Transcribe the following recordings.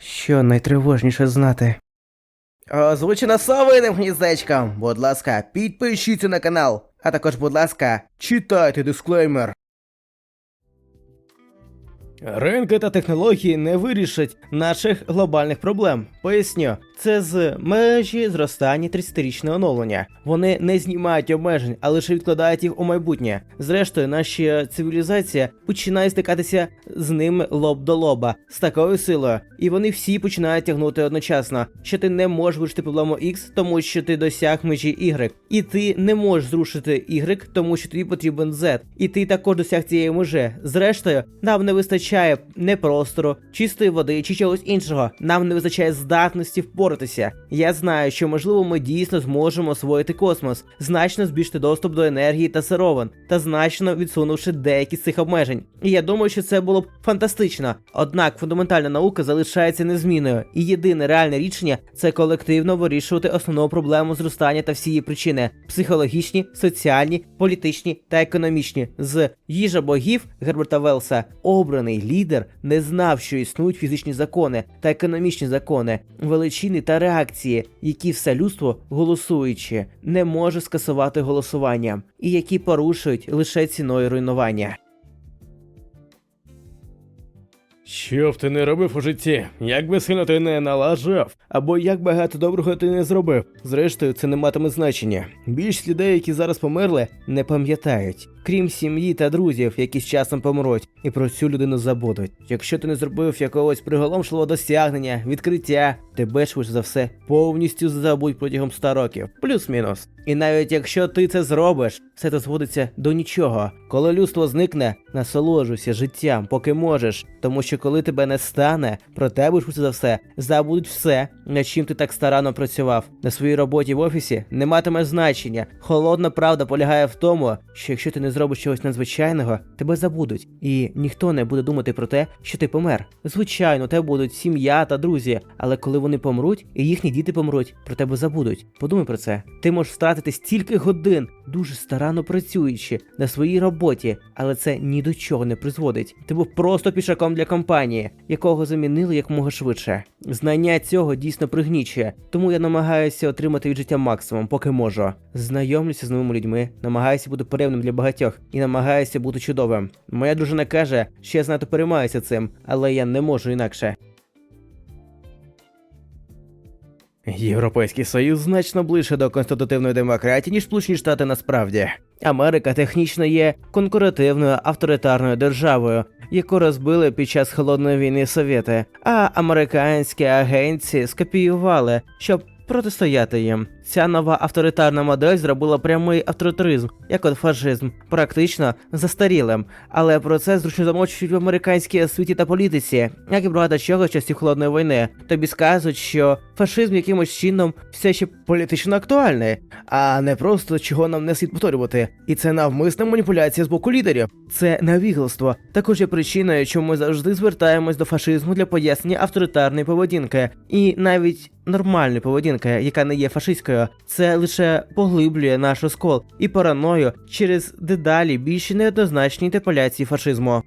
що найтривожніше знати. Озвучено совиним гніздечком. Будь ласка, підпишіться на канал. А також, будь ласка, читайте дисклеймер. Ринки та технології не вирішать наших глобальних проблем. Поясню, це з межі зростання 30-річного оновлення. Вони не знімають обмежень, а лише відкладають їх у майбутнє. Зрештою, наша цивілізація починає стикатися з ними лоб до лоба з такою силою, і вони всі починають тягнути одночасно, що ти не можеш вирішити проблему X, тому що ти досяг межі Y. І ти не можеш зрушити Y, тому що тобі потрібен Z. І ти також досяг цієї межі. Зрештою, нам не вистачає не простору, чистої води чи чогось іншого. Нам не вистачає здатності впоратися. Я знаю, що можливо ми дійсно зможемо освоїти космос, значно збільшити доступ до енергії та сировин, та значно відсунувши деякі з цих обмежень. І я думаю, що це було б фантастично. Однак фундаментальна наука залишається незмінною, і єдине реальне рішення це колективно вирішувати основну проблему зростання та всі її причини: психологічні, соціальні, політичні та економічні. З їжа богів Герберта Велса обраний лідер не знав, що існують фізичні закони та економічні закони, величини та реакції, які все людство, голосуючи, не може скасувати голосування, і які порушують лише ціною руйнування. Що б ти не робив у житті, як би сильно ти не налажав, або як багато доброго ти не зробив. Зрештою, це не матиме значення. Більшість людей, які зараз померли, не пам'ятають, крім сім'ї та друзів, які з часом помруть, і про цю людину забудуть. Якщо ти не зробив якогось приголомшливого досягнення, відкриття, тебе швидше за все повністю забудь протягом 100 років, плюс-мінус. І навіть якщо ти це зробиш, все це зводиться до нічого. Коли людство зникне, насолоджуйся життям, поки можеш, тому що коли тебе не стане, про тебе швидше за все забудуть все, над чим ти так старанно працював. На своїй роботі в офісі не матиме значення. Холодна правда полягає в тому, що якщо ти не зробиш чогось надзвичайного, тебе забудуть, і ніхто не буде думати про те, що ти помер. Звичайно, тебе будуть сім'я та друзі, але коли вони помруть, і їхні діти помруть, про тебе забудуть. Подумай про це. Ти можеш втратити стільки годин, дуже старанно працюючи на своїй роботі, але це ні до чого не призводить. Ти був просто пішаком для компанії, якого замінили якомога швидше. Знання цього дійсно пригнічує, тому я намагаюся отримати від життя максимум, поки можу. Знайомлюся з новими людьми, намагаюся бути перевним для багатьох і намагаюся бути чудовим. Моя дружина каже, що я знато переймаюся цим, але я не можу інакше. Європейський Союз значно ближче до конститутивної демократії, ніж Сполучені Штати насправді. Америка технічно є конкуративною авторитарною державою, яку розбили під час холодної війни Совєти, а американські агенції скопіювали, щоб протистояти їм. Ця нова авторитарна модель зробила прямий авторитаризм, як от фашизм, практично застарілим. Але про це зручно замовчують в американській освіті та політиці, як і багато чого з часів холодної війни. Тобі скажуть, що фашизм якимось чином все ще політично актуальний, а не просто чого нам не слід повторювати. І це навмисна маніпуляція з боку лідерів. Це навігластво. Також є причиною, чому ми завжди звертаємось до фашизму для пояснення авторитарної поведінки, і навіть нормальної поведінки, яка не є фашистською, це лише поглиблює наш розкол і параною через дедалі більші неоднозначні інтерполяції фашизму.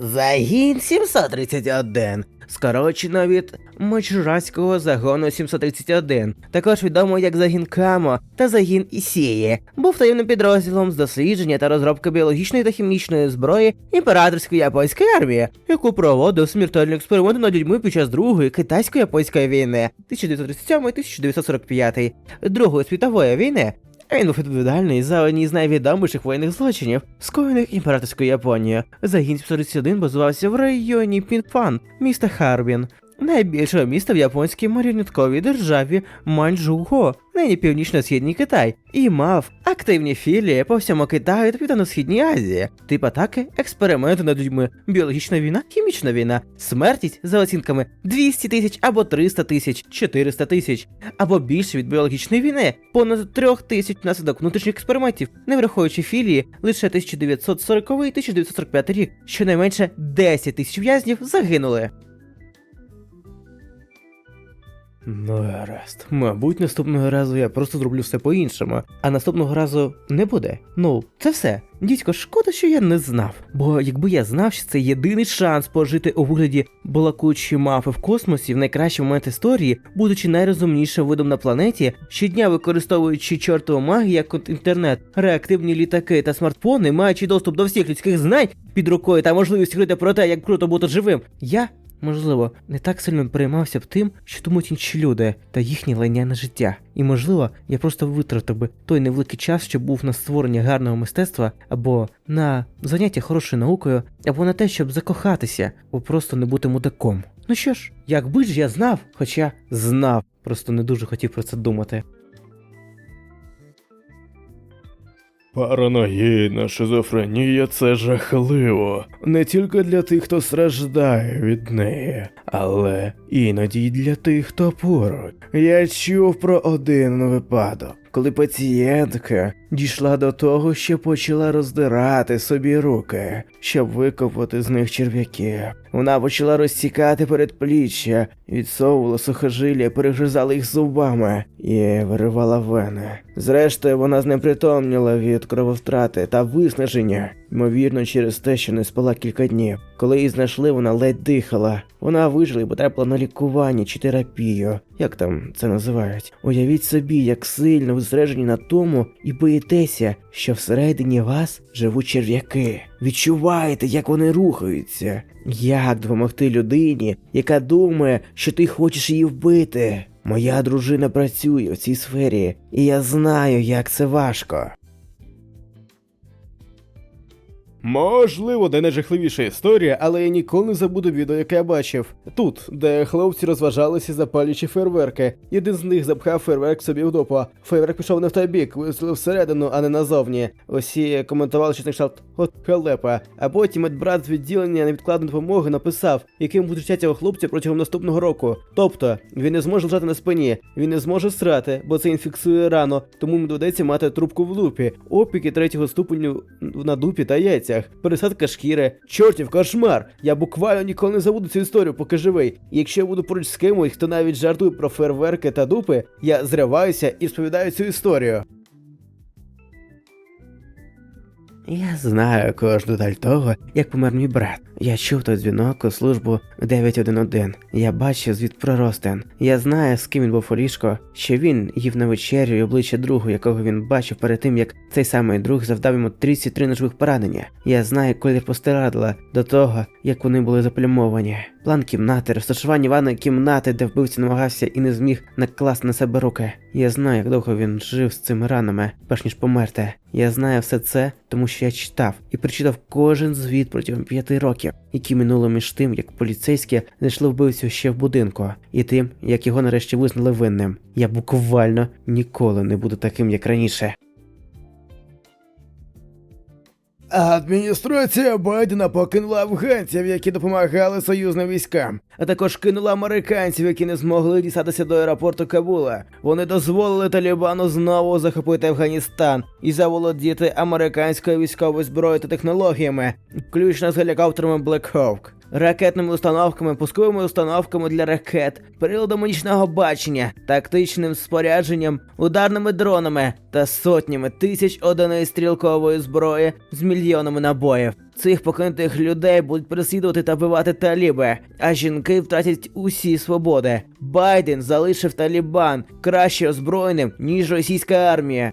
Загін 731. Скорочено від Мочураського загону 731, також відомо як загін Камо та загін Ісії, був таємним підрозділом з дослідження та розробки біологічної та хімічної зброї імператорської японської армії, яку проводив смертельні експерименти над людьми під час другої китайсько-японської війни 1937-1945, Другої світової війни. Він відповідальний за одні з найвідоміших воєнних злочинів, скоєних імператорською Японією. Загін 731 базувався в районі Пінфан, міста Харбін, найбільшого міста в японській маріонетковій державі Маньчжуго, нині північно-східній Китай, і мав активні філії по всьому Китаю та Південно-Східній Азії, тип атаки, експерименти над людьми, біологічна війна, хімічна війна, смертність за оцінками 200 тисяч або 300 тисяч, 400 тисяч, або більше від біологічної війни, понад 3 тисяч внаслідок внутрішніх експериментів, не враховуючи філії лише 1940-1945 рік, щонайменше 10 тисяч в'язнів загинули. Ну, гаразд. Мабуть, наступного разу я просто зроблю все по-іншому, а наступного разу не буде. Ну, це все. Дідько, шкода, що я не знав. Бо якби я знав, що це єдиний шанс пожити у вигляді балакучої мафи в космосі в найкращий момент історії, будучи найрозумнішим видом на планеті, щодня використовуючи чортову магію як інтернет, реактивні літаки та смартфони, маючи доступ до всіх людських знань під рукою та можливість говорити про те, як круто бути живим, я Можливо, не так сильно переймався б тим, що думають інші люди та їхнє лайняне життя. І можливо, я просто витратив би той невеликий час, що був на створення гарного мистецтва, або на заняття хорошою наукою, або на те, щоб закохатися, або просто не бути мудаком. Ну що ж, якби ж я знав, хоча знав, просто не дуже хотів про це думати. Параноїдна шизофренія це жахливо. Не тільки для тих, хто страждає від неї, але іноді й для тих, хто поруч. Я чув про один випадок, коли пацієнтка дійшла до того, що почала роздирати собі руки, щоб викопати з них черв'яки. Вона почала розсікати передпліччя, відсовувала сухожилля, перегризала їх зубами і виривала вени. Зрештою, вона знепритомніла від крововтрати та виснаження, ймовірно, через те, що не спала кілька днів. Коли її знайшли, вона ледь дихала. Вона вижила і потрапила на лікування чи терапію. Як там це називають? Уявіть собі, як сильно ви зосереджені на тому і боїтеся, що всередині вас живуть черв'яки. Відчуваєте, як вони рухаються. Як допомогти людині, яка думає, що ти хочеш її вбити? Моя дружина працює в цій сфері, і я знаю, як це важко. Можливо, де найжахливіша історія, але я ніколи не забуду відео, яке я бачив. Тут, де хлопці розважалися, запалюючи фейерверки. Один з них запхав фейерверк собі в дупу. Фейерверк пішов не в той бік, вистрілив всередину, а не назовні. Усі коментували, що це кшталт от халепа. А потім медбрат з відділення невідкладної допомоги написав, яким буде життя цього хлопця протягом наступного року. Тобто, він не зможе лежати на спині, він не зможе срати, бо це інфіксує рану, тому йому доведеться мати трубку в дупі, опіки третього ступеню на дупі та яйцях, пересадка шкіри. Чортів кошмар! Я буквально ніколи не забуду цю історію, поки живий. І якщо я буду поруч з кимось, хто навіть жартує про фейерверки та дупи, я зриваюся і сповідаю цю історію. Я знаю кожну деталь того, як помер мій брат. Я чув той дзвінок у службу 911. Я бачив звід про Ростен. Я знаю, з ким він був у ліжко, що він їв на вечерю і обличчя другу, якого він бачив перед тим, як цей самий друг завдав йому 33 ножових поранення. Я знаю колір постирадла до того, як вони були заплямовані. План кімнати, розташування ванної кімнати, де вбивця намагався і не зміг накласти на себе руки. Я знаю, як довго він жив з цими ранами, перш ніж померти. Я знаю все це, тому що я читав і прочитав кожен звіт протягом п'яти років, які минуло між тим, як поліцейські знайшли вбивцю ще в будинку, і тим, як його нарешті визнали винним. Я буквально ніколи не буду таким, як раніше. Адміністрація Байдена покинула афганців, які допомагали союзним військам, а також кинула американців, які не змогли дістатися до аеропорту Кабула. Вони дозволили Талібану знову захопити Афганістан і заволодіти американською військовою зброєю та технологіями, включно з гелікоптерами Black. Ракетними установками, пусковими установками для ракет, приладами нічного бачення, тактичним спорядженням, ударними дронами та сотнями тисяч одиниць стрілкової зброї з мільйонами набоїв. Цих покинутих людей будуть переслідувати та вбивати таліби, а жінки втратять усі свободи. Байден залишив Талібан краще озброєним, ніж російська армія.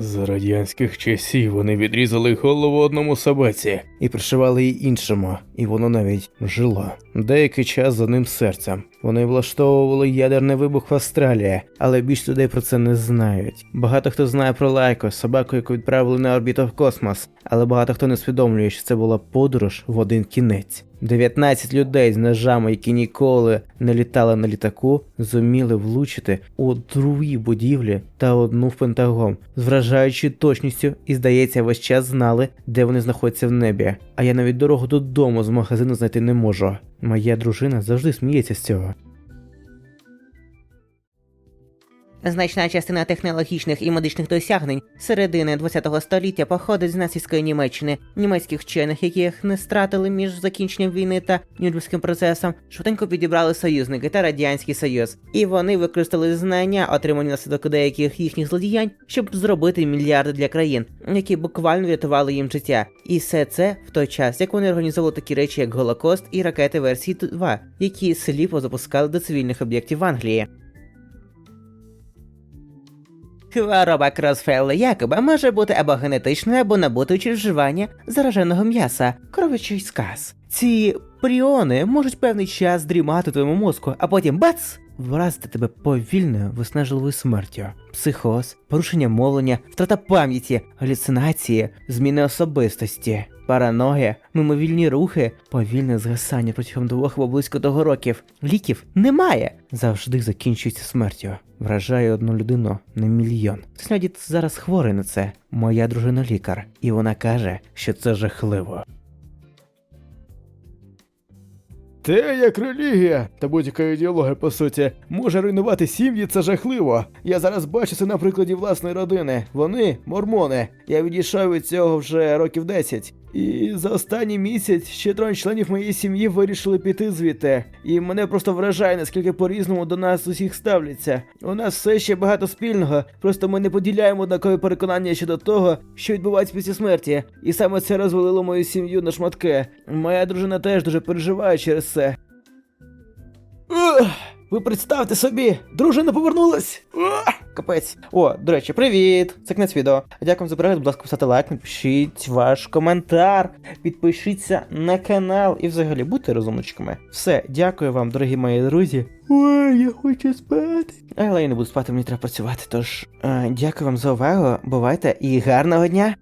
За радянських часів вони відрізали голову одному собаці і пришивали її іншому, і воно навіть жило. Деякий час за ним серцем. Вони влаштовували ядерний вибух в Австралії, але більш людей про це не знають. Багато хто знає про лайко, собаку, яку відправили на орбіту в космос, але багато хто не усвідомлює, що це була подорож в один кінець. 19 людей з ножами, які ніколи не літали на літаку, зуміли влучити у другі будівлі та одну в Пентагон, з точністю і, здається, весь час знали, де вони знаходяться в небі. А я навіть дорогу додому з магазину знайти не можу. Моя дружина завжди сміється з цього. Значна частина технологічних і медичних досягнень середини ХХ століття походить з нацистської Німеччини, німецьких вчених, яких не стратили між закінченням війни та Нюрнберзьким процесом, швиденько підібрали союзники та радянський союз, і вони використали знання, отримані наслідок деяких їхніх злодіянь, щоб зробити мільярди для країн, які буквально врятували їм життя. І все це в той час, як вони організовували такі речі, як Голокост і ракети версії 2, які сліпо запускали до цивільних об'єктів в Англії. Хвороба Кросфелла Якоба може бути або генетичною, або набутою через вживання зараженого м'яса, кровичий сказ. Ці пріони можуть певний час дрімати твоєму мозку, а потім бац! Вразити тебе повільною виснажливою смертю, психоз, порушення мовлення, втрата пам'яті, галюцинації, зміни особистості, параноя, мимовільні рухи, повільне згасання протягом двох або близько того років. Ліків немає. Завжди закінчується смертю. Вражає одну людину на мільйон. Сьогодні зараз хворий на це. Моя дружина лікар, і вона каже, що це жахливо. Те, як релігія та будь-яка ідеологія, по суті, може руйнувати сім'ї, це жахливо. Я зараз бачу це на прикладі власної родини. Вони мормони. Я відійшов від цього вже років 10. І за останній місяць ще троє членів моєї сім'ї вирішили піти звідти. І мене просто вражає, наскільки по-різному до нас усіх ставляться. У нас все ще багато спільного, просто ми не поділяємо однакові переконання щодо того, що відбувається після смерті. І саме це розвалило мою сім'ю на шматки. Моя дружина теж дуже переживає через це. Ух, ви представте собі, дружина повернулась. Капець. О, до речі, привіт! Це кінець відео. Дякую за перегляд, будь ласка, поставте лайк, напишіть ваш коментар, підпишіться на канал і взагалі будьте розумничками. Все, дякую вам, дорогі мої друзі. Ой, я хочу спати. Але я не буду спати, мені треба працювати. Тож, е, дякую вам за увагу, бувайте і гарного дня!